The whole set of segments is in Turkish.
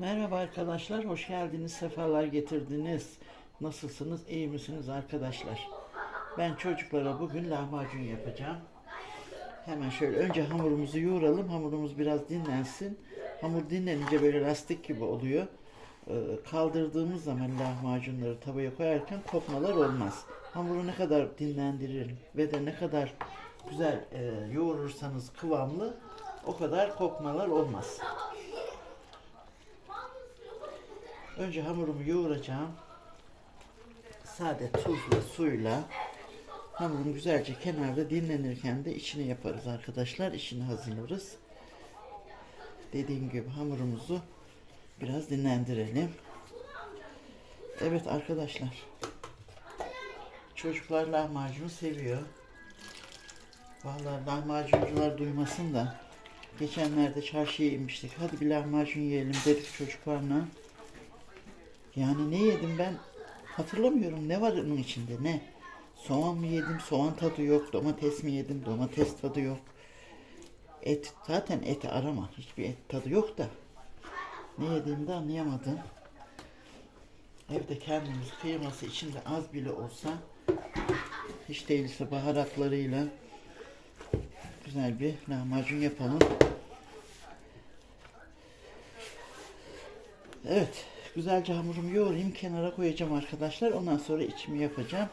Merhaba arkadaşlar, hoş geldiniz, sefalar getirdiniz. Nasılsınız, iyi misiniz arkadaşlar? Ben çocuklara bugün lahmacun yapacağım. Hemen şöyle önce hamurumuzu yoğuralım, hamurumuz biraz dinlensin. Hamur dinlenince böyle lastik gibi oluyor. Ee, Kaldırdığımız zaman lahmacunları tavaya koyarken kopmalar olmaz. Hamuru ne kadar dinlendirir ve de ne kadar güzel e, yoğurursanız kıvamlı o kadar kopmalar olmaz. Önce hamurumu yoğuracağım. Sade tuzla, suyla hamurum güzelce kenarda dinlenirken de içini yaparız arkadaşlar. İçini hazırlarız. Dediğim gibi hamurumuzu biraz dinlendirelim. Evet arkadaşlar. Çocuklar lahmacunu seviyor. Vallahi lahmacuncular duymasın da geçenlerde çarşıya inmiştik. Hadi bir lahmacun yiyelim dedik çocuklarla. Yani ne yedim ben hatırlamıyorum ne var onun içinde ne. Soğan mı yedim soğan tadı yok. Domates mi yedim domates tadı yok. Et zaten eti arama. Hiçbir et tadı yok da. Ne yediğimi de anlayamadım. Evde kendimiz kıyması içinde az bile olsa hiç değilse baharatlarıyla güzel bir lahmacun yapalım. Evet. Güzelce hamurumu yoğurayım. Kenara koyacağım arkadaşlar. Ondan sonra içimi yapacağım.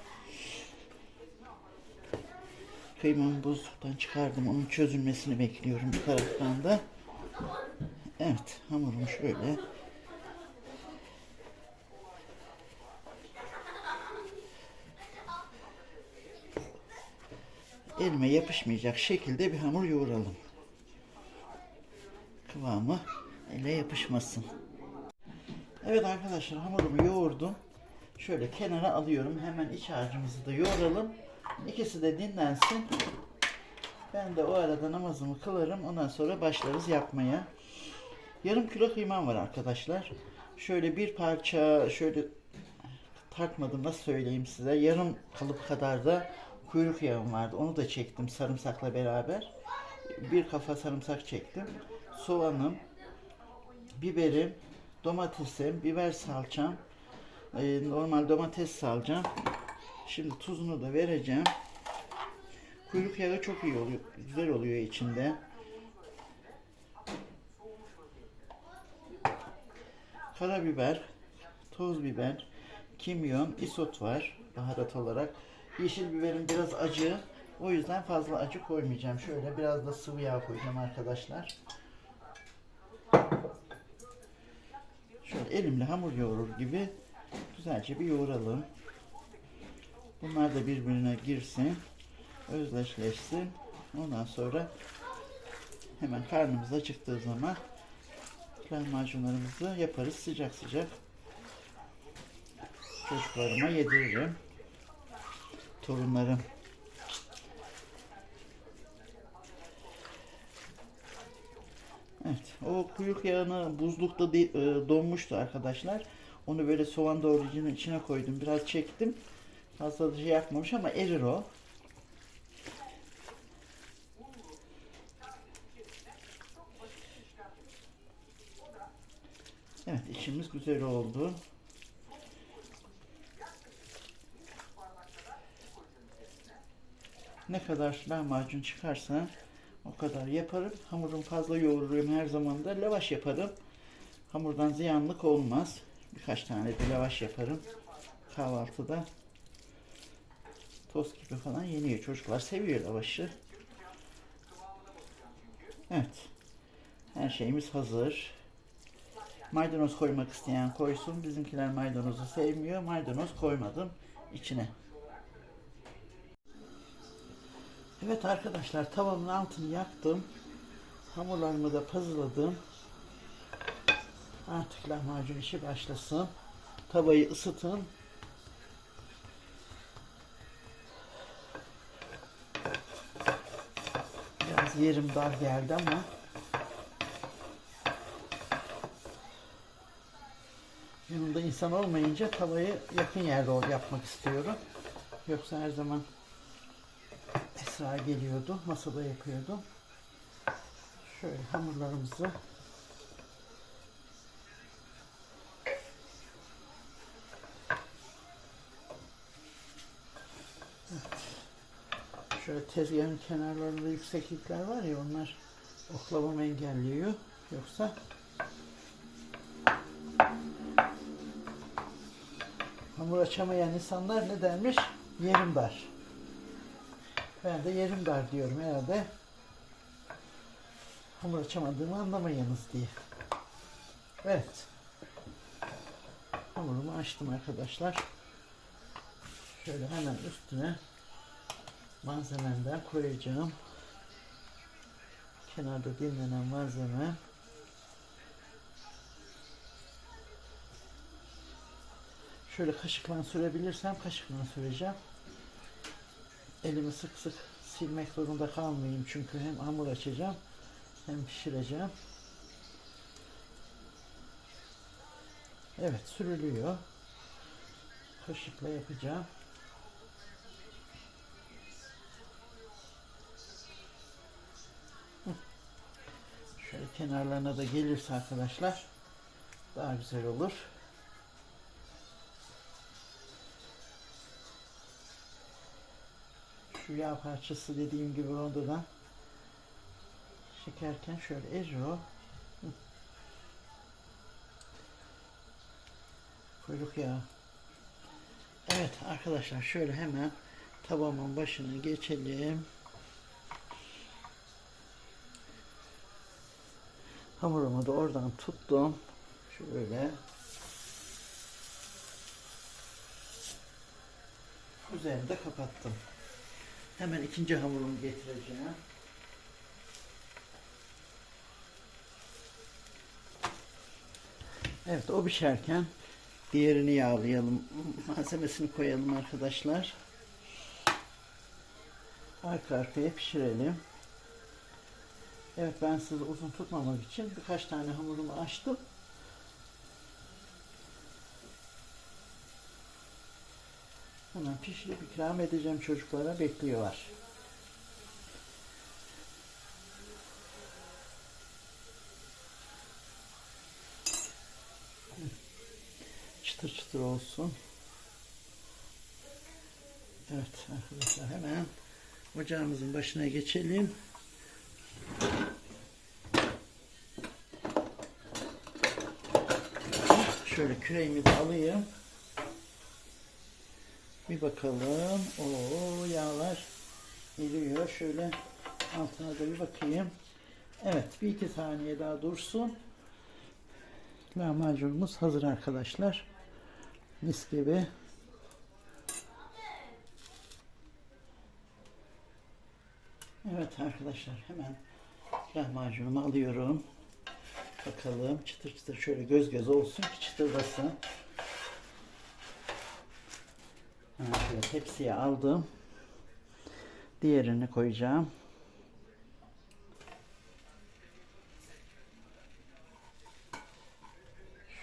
Kıymamı buzluktan çıkardım. Onun çözülmesini bekliyorum bir taraftan da. Evet. Hamurum şöyle. Elime yapışmayacak şekilde bir hamur yoğuralım. Kıvamı ele yapışmasın. Evet arkadaşlar hamurumu yoğurdum. Şöyle kenara alıyorum. Hemen iç harcımızı da yoğuralım. İkisi de dinlensin. Ben de o arada namazımı kılarım. Ondan sonra başlarız yapmaya. Yarım kilo kıymam var arkadaşlar. Şöyle bir parça şöyle tartmadım nasıl söyleyeyim size. Yarım kalıp kadar da kuyruk yağım vardı. Onu da çektim sarımsakla beraber. Bir kafa sarımsak çektim. Soğanım, biberim, domatesim, biber salçam, e, normal domates salacağım. Şimdi tuzunu da vereceğim. Kuyruk yağı çok iyi oluyor, güzel oluyor içinde. Karabiber, toz biber, kimyon, isot var baharat olarak. Yeşil biberim biraz acı. O yüzden fazla acı koymayacağım. Şöyle biraz da sıvı yağ koyacağım arkadaşlar. Şöyle elimle hamur yoğurur gibi güzelce bir yoğuralım. Bunlar da birbirine girsin. Özdeşleşsin. Ondan sonra hemen karnımız acıktığı zaman lahmacunlarımızı yaparız sıcak sıcak. Çocuklarıma yediririm. Torunlarım. Evet, o kuyruk yağını buzlukta e, donmuştu arkadaşlar. Onu böyle soğan doğrayıcının içine koydum. Biraz çektim. Fazla da şey yapmamış ama erir o. Evet, içimiz güzel oldu. Ne kadar lahmacun çıkarsa kadar yaparım. Hamurum fazla yoğururum her zaman da. Lavaş yaparım. Hamurdan ziyanlık olmaz. Birkaç tane de lavaş yaparım. Kahvaltıda. Tost gibi falan yeniyor. Çocuklar seviyor lavaşı. Evet. Her şeyimiz hazır. Maydanoz koymak isteyen koysun. Bizimkiler maydanozu sevmiyor. Maydanoz koymadım içine. Evet arkadaşlar tavamın altını yaktım. Hamurlarımı da pazıladım. Artık lahmacun işi başlasın. Tavayı ısıtın. Biraz yerim dar geldi ama yanımda insan olmayınca tavayı yakın yerde yapmak istiyorum. Yoksa her zaman mutfağa geliyordu. Masada yakıyordu. Şöyle hamurlarımızı Şöyle tezgahın kenarlarında yükseklikler var ya onlar oklamamı engelliyor. Yoksa hamur açamayan insanlar ne dermiş? Yerim dar. Ben de yerim dar diyorum herhalde. Hamur açamadığımı anlamayınız diye. Evet. Hamurumu açtım arkadaşlar. Şöyle hemen üstüne malzememden koyacağım. Kenarda dinlenen malzeme. Şöyle kaşıkla sürebilirsem kaşıkla süreceğim. Elimi sık sık silmek zorunda kalmayayım çünkü hem hamur açacağım hem pişireceğim. Evet sürülüyor. Kaşıkla yapacağım. Şöyle kenarlarına da gelirse arkadaşlar daha güzel olur. Şu yağ parçası dediğim gibi rondodan çekerken şöyle Hı. kuyruk yağı Evet arkadaşlar şöyle hemen tavamın başına geçelim. Hamurumu da oradan tuttum. Şöyle. Üzerini de kapattım. Hemen ikinci hamurumu getireceğim. Evet o pişerken diğerini yağlayalım. Malzemesini koyalım arkadaşlar. Arka arkaya pişirelim. Evet ben sizi uzun tutmamak için birkaç tane hamurumu açtım. Hemen pişirip ikram edeceğim çocuklara bekliyorlar. çıtır çıtır olsun. Evet arkadaşlar hemen ocağımızın başına geçelim. Şöyle küreğimi de alayım. Bir bakalım. Oo yağlar eriyor. Şöyle altına da bir bakayım. Evet bir iki saniye daha dursun. Lahmacunumuz hazır arkadaşlar. Mis gibi. Evet arkadaşlar hemen lahmacunumu alıyorum. Bakalım çıtır çıtır şöyle göz göz olsun ki çıtırdasın. Şöyle tepsiye aldım. Diğerini koyacağım.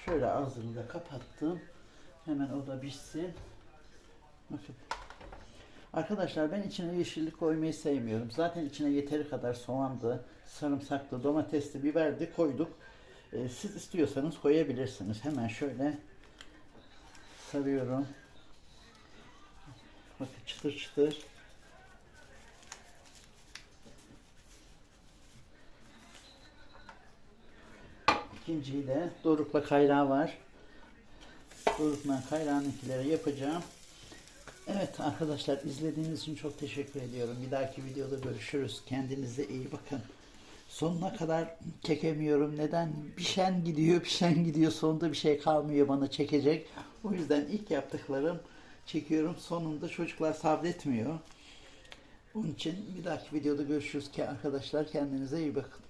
Şöyle ağzını da kapattım. Hemen o da pişsin. Bakın. Arkadaşlar ben içine yeşillik koymayı sevmiyorum. Zaten içine yeteri kadar soğandı, sarımsaklı, domatesli, biberdi koyduk. Ee, siz istiyorsanız koyabilirsiniz. Hemen şöyle sarıyorum. Bakın çıtır çıtır. İkinciyi de Doruk'la kayrağı var. Doruk'la kayrağınınkileri yapacağım. Evet arkadaşlar izlediğiniz için çok teşekkür ediyorum. Bir dahaki videoda görüşürüz. Kendinize iyi bakın. Sonuna kadar çekemiyorum. Neden? Pişen gidiyor, pişen gidiyor. Sonunda bir şey kalmıyor bana çekecek. O yüzden ilk yaptıklarım çekiyorum. Sonunda çocuklar sabretmiyor. Onun için bir dahaki videoda görüşürüz ki arkadaşlar kendinize iyi bakın.